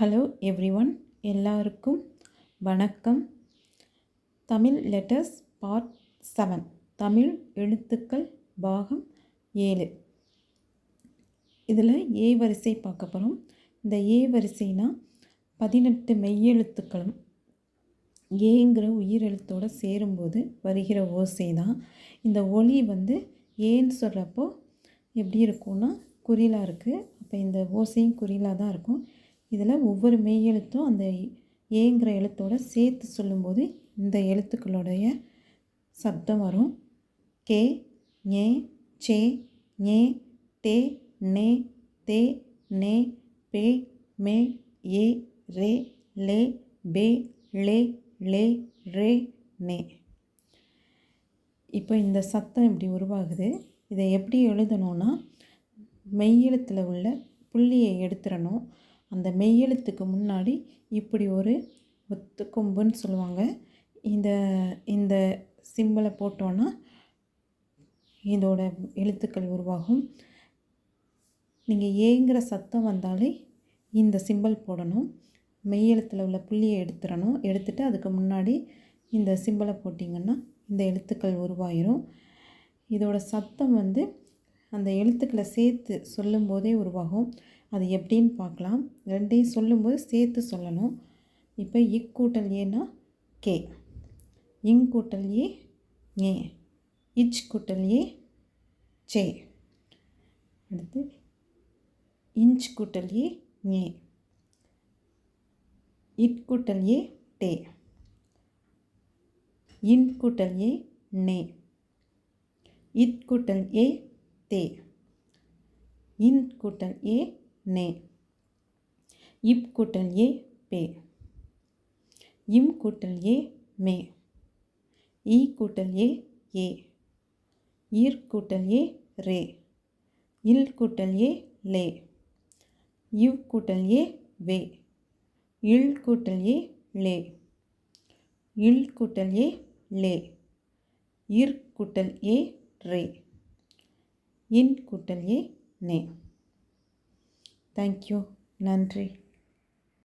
Hello every one எல்லாருக்கும் வணக்கம். Tamil letters part seven Tamil எழுத்துக்கள் பாகம் ஏழு. இதில் ஏ வரிசை பார்க்க போகிறோம் இந்த ஏ வரிசைனா பதினெட்டு மெய்யெழுத்துக்களும் ஏங்கிற உயிரெழுத்தோடு சேரும்போது வருகிற ஓசை தான். இந்த ஒளி வந்து ஏன்னு சொல்கிறப்போ எப்படி இருக்கும்னா குறிலாக இருக்குது அப்போ இந்த ஓசையும் குறிலாக தான் இருக்கும். இதில் ஒவ்வொரு மெய்யெழுத்தும் அந்த ஏங்கிற எழுத்தோட சேர்த்து சொல்லும்போது இந்த எழுத்துக்களுடைய சப்தம் வரும். கே ஞே சே ஞே தே நே தே நே பே மே ஏ ரே லே பே லே லே ரே நே இப்போ இந்த சத்தம் இப்படி உருவாகுது. இதை எப்படி எழுதணும்னா மெய்யெழுத்தில் உள்ள புள்ளியை எடுத்துடணும். அந்த மெய்யெழுத்துக்கு முன்னாடி இப்படி ஒரு ஒத்து கொம்புன்னு சொல்லுவாங்க. இந்த இந்த சிம்பிளை போட்டோன்னா இதோட எழுத்துக்கள் உருவாகும். நீங்கள் ஏங்கிற சத்தம் வந்தாலே இந்த சிம்பிள் போடணும். மெய்யெழுத்தில் உள்ள புள்ளியை எடுத்துடணும். எடுத்துகிட்டு அதுக்கு முன்னாடி இந்த சிம்பிளை போட்டிங்கன்னா இந்த எழுத்துக்கள் உருவாயிரும். இதோட சத்தம் வந்து அந்த எழுத்துக்களை சேர்த்து சொல்லும்போதே உருவாகும். அது எப்படின்னு பார்க்கலாம். ரெண்டையும் சொல்லும்போது சேர்த்து சொல்லணும். இப்போ இக் கூட்டல் ஏன்னா கே. இங் கூட்டல் ஏ ஏ. இச் கூட்டல் ஏ சே. அடுத்து இன்ச் கூட்டல் ஏ ஏ. இட் கூட்டல் ஏ டே. இன் கூட்டல் ஏ நே. இட் கூட்டல் ஏ தே. இன் கூட்டல் ஏ நே இப் கூட்டல் ஏ பே இம் கூட்டல் ஏ மே ஈ கூட்டல் ஏ ஏ ஈர் கூட்டல் ஏ ரே இல் கூட்டல் ஏ லே இவ் கூட்டல் ஏ வே இல் கூட்டல் ஏ லே இல் கூட்டல் ஏ லே இர் கூட்டல் ஏ ரே இன் கூட்டல் ஏ நே தேங்க்யூ நன்றி